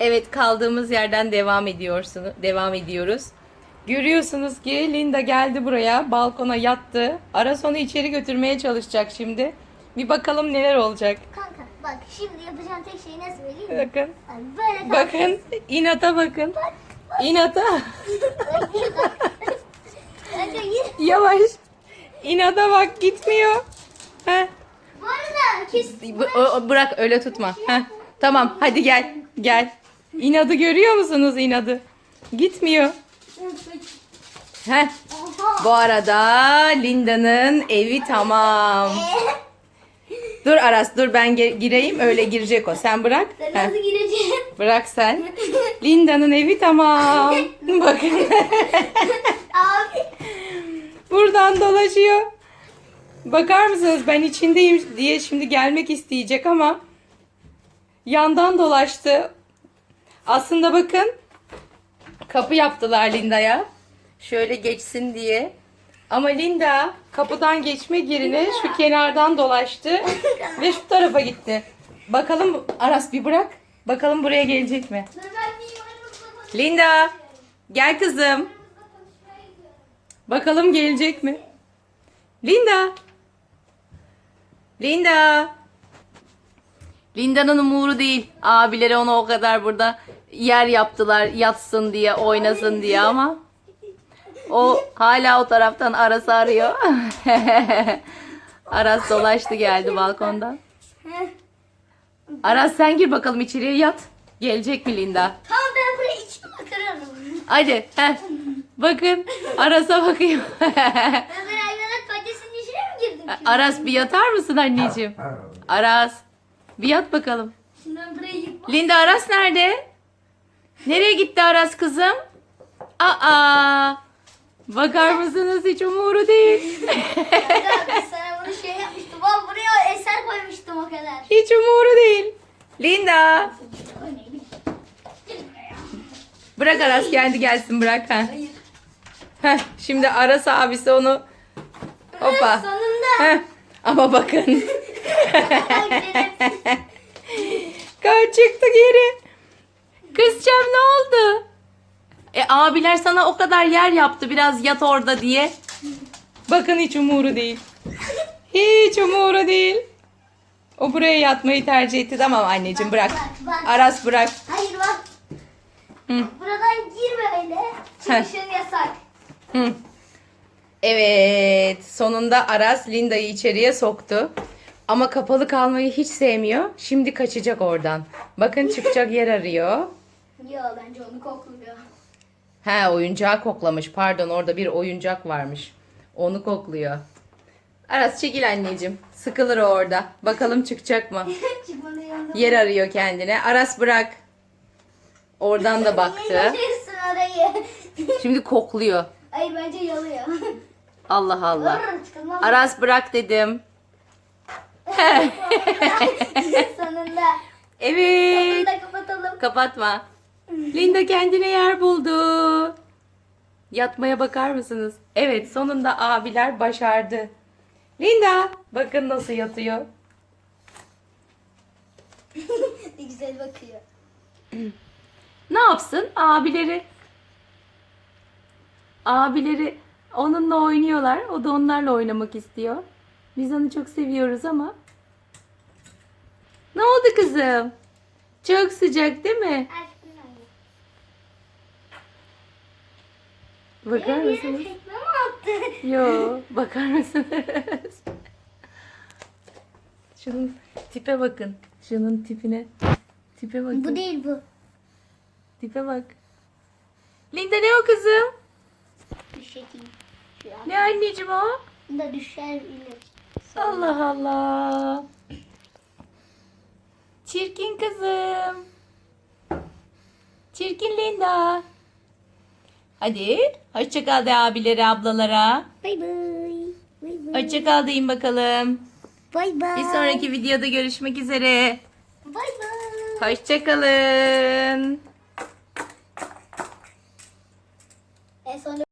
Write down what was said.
Evet kaldığımız yerden devam ediyorsunuz. Devam ediyoruz. Görüyorsunuz ki Linda geldi buraya, balkona yattı. Aras onu içeri götürmeye çalışacak şimdi. Bir bakalım neler olacak. Kanka bak şimdi yapacağım tek şey ne söyleyeyim mi? Bakın. Hani böyle Bakın. inata bakın. İnata. Kanka yine. Yavaş. İnata bak gitmiyor. Heh. Bu arada kes. Bu- o- o- bırak öyle tutma. Heh. Tamam hadi gel. Gel. İnadı görüyor musunuz inadı? Gitmiyor. Heh. Bu arada Linda'nın evi tamam. Dur Aras dur ben gireyim öyle girecek o. Sen bırak. Heh, nasıl gireceksin? bırak sen. Linda'nın evi tamam. Bakın Abi. buradan dolaşıyor. Bakar mısınız ben içindeyim diye şimdi gelmek isteyecek ama yandan dolaştı. Aslında bakın kapı yaptılar Linda'ya. Şöyle geçsin diye. Ama Linda kapıdan geçmek yerine şu kenardan dolaştı ve şu tarafa gitti. Bakalım Aras bir bırak. Bakalım buraya gelecek mi? Linda gel kızım. Bakalım gelecek mi? Linda. Linda. Linda'nın umuru değil. Abileri ona o kadar burada yer yaptılar yatsın diye, oynasın diye ama o hala o taraftan Aras'ı arıyor. Aras dolaştı geldi balkondan. Aras sen gir bakalım içeriye yat. Gelecek mi Linda? Tamam ben buraya içime oturuyorum. Hadi. Heh. Bakın Aras'a bakayım. Ben hayvanat bahçesinin içine mi girdim? Aras bir yatar mısın anneciğim? Aras. Bir yat bakalım. Şimdi ben buraya yıkma. Linda Aras nerede? Nereye gitti Aras kızım? Aa. Bakar mısınız hiç umuru değil. Kanka sana bunu şey yapmıştım. Ben buraya eser koymuştum o kadar. Hiç umuru değil. Linda. Bırak Aras kendi gelsin bırak. Heh. Hayır. Heh, şimdi Aras abisi onu Hoppa. Sonunda. Heh. Ama bakın. Kaç çıktı geri. Kızcağım ne oldu? E abiler sana o kadar yer yaptı biraz yat orada diye. Bakın hiç umuru değil. Hiç umuru değil. O buraya yatmayı tercih etti. Tamam anneciğim bırak. Bak, bak. Aras bırak. Hayır bak. Hı. Buradan girme öyle. Çıkışın yasak. Hı. Evet, sonunda Aras Linda'yı içeriye soktu. Ama kapalı kalmayı hiç sevmiyor. Şimdi kaçacak oradan. Bakın çıkacak yer arıyor. Yo bence onu kokluyor. He oyuncağı koklamış. Pardon orada bir oyuncak varmış. Onu kokluyor. Aras çekil anneciğim. Sıkılır o orada. Bakalım çıkacak mı? Çıkmanın yanında. Yer arıyor kendine. Aras bırak. Oradan da baktı. Orayı. Şimdi kokluyor. Hayır bence yalıyor. Allah Allah. Aras bırak dedim. Sonunda. Evet. Sonunda kapatalım. Kapatma. Linda kendine yer buldu. Yatmaya bakar mısınız? Evet sonunda abiler başardı. Linda bakın nasıl yatıyor. ne güzel bakıyor. Ne yapsın abileri? Abileri onunla oynuyorlar. O da onlarla oynamak istiyor. Biz onu çok seviyoruz ama. Ne oldu kızım? Çok sıcak değil mi? Bakar mısınız? Yo, bakar mısınız? Şunun tipe bakın. Şunun tipine. Tipe bakın. Bu değil bu. Tipe bak. Linda ne o kızım? An. Ne anneciğim o? Da düşer. Allah Allah. Çirkin kızım. Çirkin Linda. Hadi hoşça kal de abilere ablalara. Bay bay. Bay bay. Hoşça kal deyin bakalım. Bay bay. Bir sonraki videoda görüşmek üzere. Bay bay. Hoşça kalın. En son